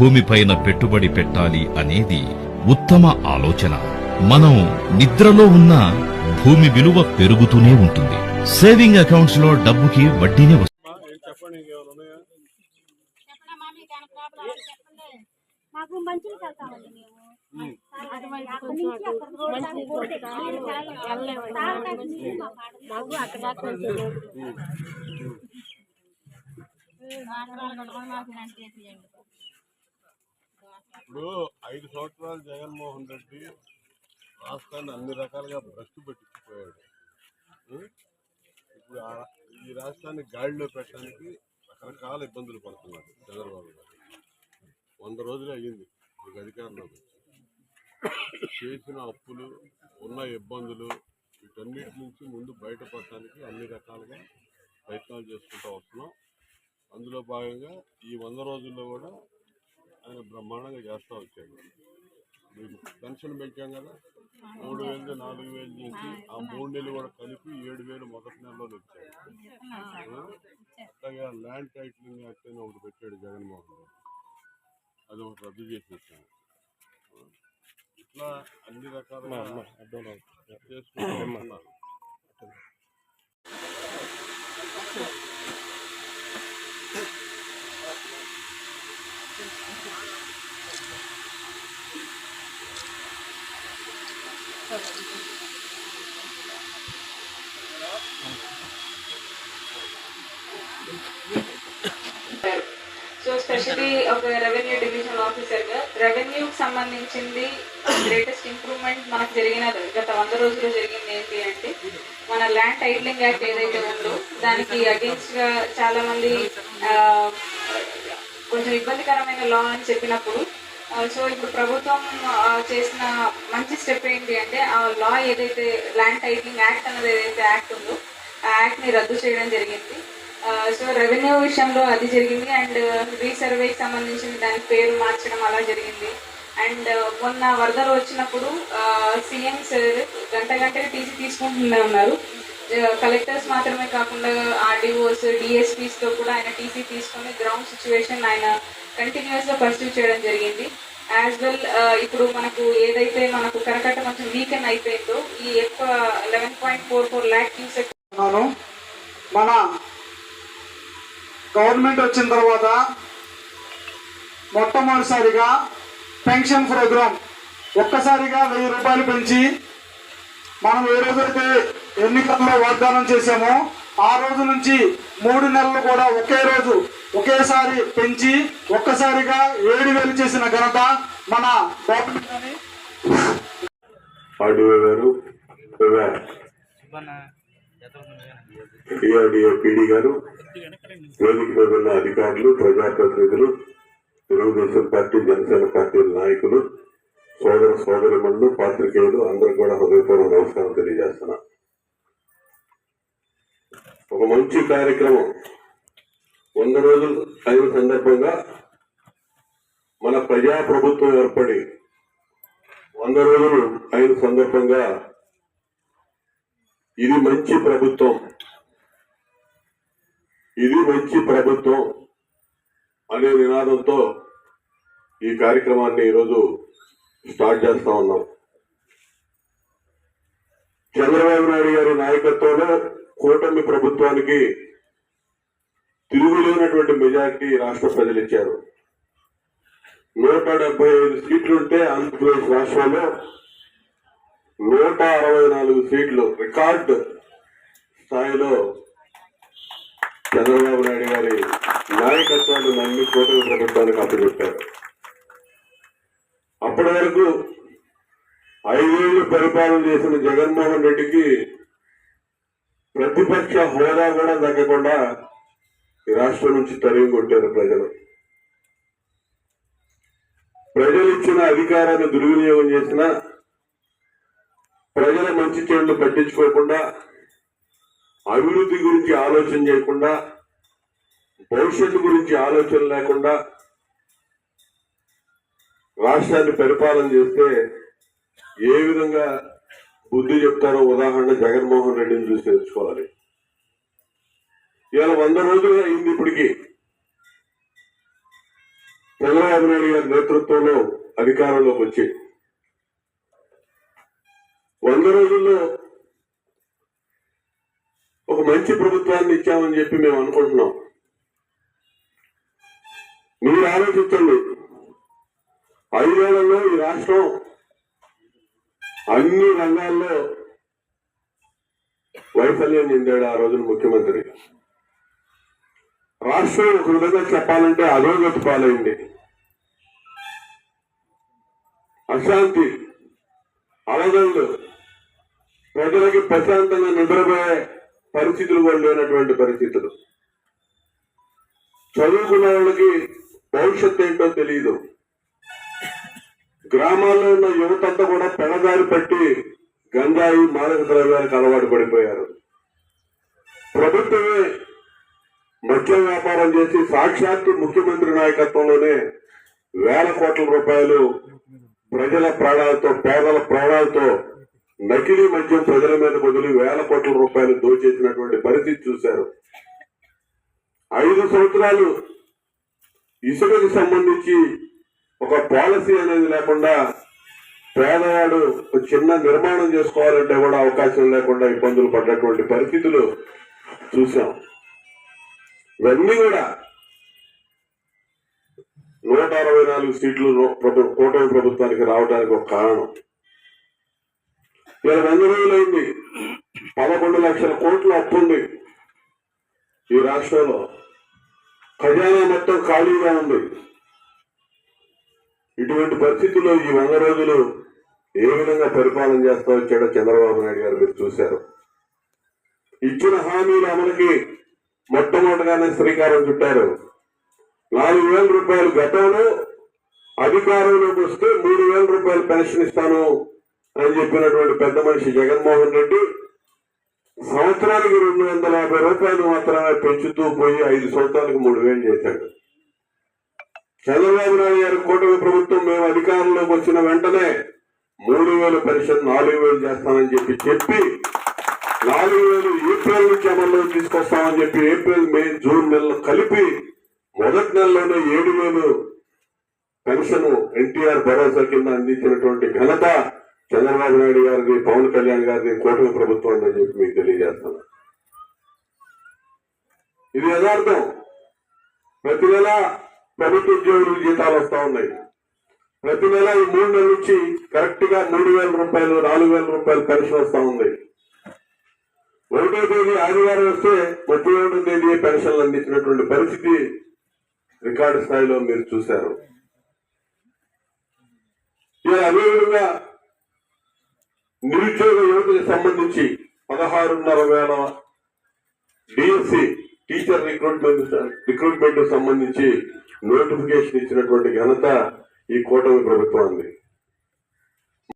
భూమిపైన పెట్టుబడి పెట్టాలి అనేది ఉత్తమ ఆలోచన. మనం నిద్రలో ఉన్న భూమి విలువ పెరుగుతూనే ఉంటుంది. సేవింగ్ అకౌంట్స్లో డబ్బుకి వడ్డీనే వస్తుంది. మాకు మంచిగా మేము. అక్కడి నుంచి అక్కడ రోడ్. తాగడానికి అక్కడ దాకా. ఇప్పుడు ఐదు సంవత్సరాలు జగన్మోహన్ రెడ్డి రాష్ట్రాన్ని అన్ని రకాలుగా భ్రష్టు పెట్టించిపోయాడు ఇప్పుడు ఈ రాష్ట్రాన్ని గాడిలో పెట్టడానికి రకరకాల ఇబ్బందులు పడుతున్నాడు చంద్రబాబు గారు. వంద రోజులు అయ్యింది మీకు అధికారంలోకి చేసిన అప్పులు ఉన్న ఇబ్బందులు వీటన్నిటి నుంచి ముందు బయటపడటానికి అన్ని రకాలుగా ప్రయత్నాలు చేసుకుంటూ వస్తున్నాం. అందులో భాగంగా ఈ వంద రోజుల్లో కూడా ఆయన బ్రహ్మాండంగా చేస్తూ వచ్చాడు. మీకు పెన్షన్ పెంచాం కదా మూడు వేలు నాలుగు వేలు చేసి ఆ మూడు నెలలు కూడా కలిపి ఏడు వేలు మొదటి నెలలో వచ్చాయి? అట్లాగే ల్యాండ్ టైటిలింగ్ యాక్ట్ అని ఒకటి పెట్టాడు జగన్మోహన్ రెడ్డి అది ఒకటి రద్దు చేసేసాను ఇట్లా అన్ని రకాలుగా చేసుకుంటూ సో స్పెషల్లీ ఒక రెవెన్యూ డివిజనల్ ఆఫీసర్గా రెవెన్యూ సంబంధించింది గ్రేటెస్ట్ ఇంప్రూవ్మెంట్ మనకు జరిగిన గత వంద రోజుల్లో జరిగింది ఏంటి అంటే మన ల్యాండ్ టైటిలింగ్ యాక్ట్ ఏదైతే ఉందో దానికి అగేన్స్ట్గా చాలా మంది కొంచెం ఇబ్బందికరమైన లా అని చెప్పినప్పుడు సో ఇప్పుడు ప్రభుత్వం చేసిన మంచి స్టెప్ ఏంటి అంటే ఆ లా ఏదైతే ల్యాండ్ టైటిలింగ్ యాక్ట్ అన్నది ఏదైతే యాక్ట్ ఉందో ఆ యాక్ట్ని రద్దు చేయడం జరిగింది. సో రెవెన్యూ విషయంలో అది జరిగింది. అండ్ రీసర్వేకి సంబంధించిన దాని పేరు మార్చడం అలా జరిగింది. అండ్ మొన్న వరదలు వచ్చినప్పుడు సీఎం సార్ గంట గంటకి టీసీ తీసుకుంటూనే ఉన్నారు. కలెక్టర్స్ మాత్రమే కాకుండా ఆర్డీఓస్ డిఎస్పీస్తో కూడా ఆయన టీసీ తీసుకొని గ్రౌండ్ సిచ్యువేషన్ ఆయన కంటిన్యూస్గా పర్సూ చేయడం జరిగింది. యాజ్ వెల్ uh, ఇప్పుడు మనకు ఏదైతే మనకు కరకట్ట కొంచెం వీకెన్ అయిపోయిందో ఈ ఎక్కువ eleven point four four lakh cusec ఉన్నాను. మన గవర్నమెంట్ వచ్చిన తర్వాత మొట్టమొదటిసారిగా పెన్షన్ ప్రోగ్రాం ఒక్కసారిగా వెయ్యి రూపాయలు పెంచి మనం ఏ రోజైతే ఎన్నికల్లో వాగ్దానం చేశామో ఆ రోజు నుంచి మూడు నెలలు కూడా ఒకే రోజు ఒకేసారి పెంచి ఒక్కసారిగా ఏడు వేలు చేసిన ఘనత మన గారు పీడీ గారు ఉన్న అధికారులు ప్రజాప్రతినిధులు తెలుగుదేశం పార్టీ జనసేన పార్టీ నాయకులు సోదర సోదరిమణులు పాత్రికేయులు అందరూ కూడా హృదయపూర్వక నమస్కారం తెలియజేస్తున్నా. ఒక మంచి కార్యక్రమం వంద రోజులు అయిన సందర్భంగా మన ప్రజా ప్రభుత్వం ఏర్పడి వంద రోజులు అయిన సందర్భంగా ఇది మంచి ప్రభుత్వం. ఇది మంచి ప్రభుత్వం అనే నినాదంతో ఈ కార్యక్రమాన్ని ఈరోజు స్టార్ట్ చేస్తా ఉన్నాం. చంద్రబాబు నాయుడు గారి నాయకత్వంలో కూటమి ప్రభుత్వానికి తిరుగులేనటువంటి మెజారిటీ రాష్ట్ర ప్రజలు ఇచ్చారు. నూట డెబ్బై ఐదు సీట్లుంటే ఆంధ్రప్రదేశ్ రాష్ట్రంలో నూట అరవై నాలుగు సీట్లు రికార్డు స్థాయిలో చంద్రబాబు నాయుడు గారి నాయకత్వాన్ని నమ్మి కూటమి ప్రభుత్వానికి అప్పచెప్పారు. అప్పటి వరకు ఐదేళ్ళు పరిపాలన చేసిన జగన్మోహన్ రెడ్డికి ప్రతిపక్ష హోదా కూడా తగ్గకుండా ఈ రాష్ట్రం నుంచి తరిమి కొట్టారు ప్రజలు. ప్రజలు ఇచ్చిన అధికారాన్ని దుర్వినియోగం చేసిన ప్రజల మంచి చెడులు పట్టించుకోకుండా అభివృద్ధి గురించి ఆలోచన చేయకుండా భవిష్యత్తు గురించి ఆలోచన లేకుండా రాష్ట్రాన్ని పరిపాలన చేస్తే ఏ విధంగా బుద్ధి చెప్తారో ఉదాహరణ జగన్మోహన్ రెడ్డిని చూసి తెలుసుకోవాలి ఇవాళ వంద రోజులు అయింది ఇప్పటికి. చంద్రబాబు నాయుడు గారి నేతృత్వంలో అధికారంలోకి వచ్చి వంద రోజుల్లో ఒక మంచి ప్రభుత్వాన్ని ఇచ్చామని చెప్పి మేము అనుకుంటున్నాం. మీరు ఆలోచించండి. ఐదేళ్ళలో ఈ రాష్ట్రం అన్ని రంగాల్లో వైఫల్యం చెందాడు ఆ రోజున ముఖ్యమంత్రి. రాష్ట్రం ఒక విధంగా చెప్పాలంటే అధోగతి పాలైంది. అశాంతి అలగళ్ళు ప్రజలకి ప్రశాంతంగా నిద్రపోయే పరిస్థితులు కూడా లేనటువంటి పరిస్థితులు. చదువుకున్న వాళ్ళకి భవిష్యత్తు ఏంటో తెలియదు గ్రామాల్లో ఉన్న యువతంతా కూడా పెడదారి పట్టి గంజాయి మాదక ద్రవ్యాలకు అలవాటు పడిపోయారు. ప్రభుత్వమే మద్య వ్యాపారం చేసి సాక్షాత్తు ముఖ్యమంత్రి నాయకత్వంలోనే వేల కోట్ల రూపాయలు ప్రజల ప్రాణాలతో పేదల ప్రాణాలతో నకిలీ మద్యం ప్రజల మీద వదిలి వేల కోట్ల రూపాయలు దోచేసినటువంటి పరిస్థితి చూశారు. ఐదు సంవత్సరాలు ఇసుకకు సంబంధించి ఒక పాలసీ అనేది లేకుండా పేదవాడు ఒక చిన్న నిర్మాణం చేసుకోవాలంటే కూడా అవకాశం లేకుండా ఇబ్బందులు పడ్డటువంటి పరిస్థితులు చూసాం ఇవన్నీ కూడా నూట అరవై నాలుగు సీట్లు కూటమి ప్రభుత్వానికి రావడానికి ఒక కారణం. ఇలా వంద రోజులైంది పదకొండు లక్షల కోట్లు అప్పు ఉంది ఈ రాష్ట్రంలో. ఖజానా మొత్తం ఖాళీగా ఉంది. ఇటువంటి పరిస్థితుల్లో ఈ వంద రోజులు ఏ విధంగా పరిపాలన చేస్తా వచ్చాడో చంద్రబాబు నాయుడు గారు మీరు చూశారు. ఇచ్చిన హామీల అమలుకి మొట్టమొదటిగానే శ్రీకారం చుట్టారు. నాలుగు వేల రూపాయలు గతంలో అధికారంలోకి వస్తే మూడు వేల రూపాయలు పెన్షన్ ఇస్తాను అని చెప్పినటువంటి పెద్ద మనిషి జగన్మోహన్ రెడ్డి సంవత్సరానికి రెండు వందల యాభై రూపాయలు మాత్రమే పెంచుతూ పోయి ఐదు సంవత్సరాలకు మూడు వేలు చేశాడు. చంద్రబాబు నాయుడు గారి కూటమి ప్రభుత్వం మేము అధికారంలోకి వచ్చిన వెంటనే మూడు వేల పెన్షన్ నాలుగు వేలు చేస్తామని చెప్పి చెప్పి నాలుగు వేలు ఏప్రిల్ నుంచి అమల్లో తీసుకొస్తామని చెప్పి ఏప్రిల్ మే జూన్ నెలలు కలిపి మొదటి నెలలోనే ఏడు వేలు పెన్షన్ ఎన్టీఆర్ భరోసా కింద అందించినటువంటి ఘనత చంద్రబాబు నాయుడు గారిది పవన్ కళ్యాణ్ గారిది కూటమి ప్రభుత్వం అని చెప్పి మీకు తెలియజేస్తాను ఇది యథార్థం. ప్రతి నెల ప్రభుత్వ ఉద్యోగులు జీతాలు వస్తా ఉన్నాయి. ప్రతి నెల ఈ మూడు నెలల నుంచి కరెక్ట్గా మూడు వేల రూపాయలు నాలుగు వేల రూపాయలు పెన్షన్ వస్తా ఉంది. ఒకటో తేదీ ఆదివారం వస్తే ముప్పై తేదీ పెన్షన్లు అందించినటువంటి పరిస్థితి రికార్డు స్థాయిలో మీరు చూశారు. ఇలా అదేవిధంగా నిరుద్యోగ యువతకు సంబంధించి పదహారున్నర వేల డిఎస్సి టీచర్ రిక్రూట్మెంట్ రిక్రూట్మెంట్ సంబంధించి నోటిఫికేషన్ ఇచ్చినటువంటి ఘనత ఈ కూటమి ఉంది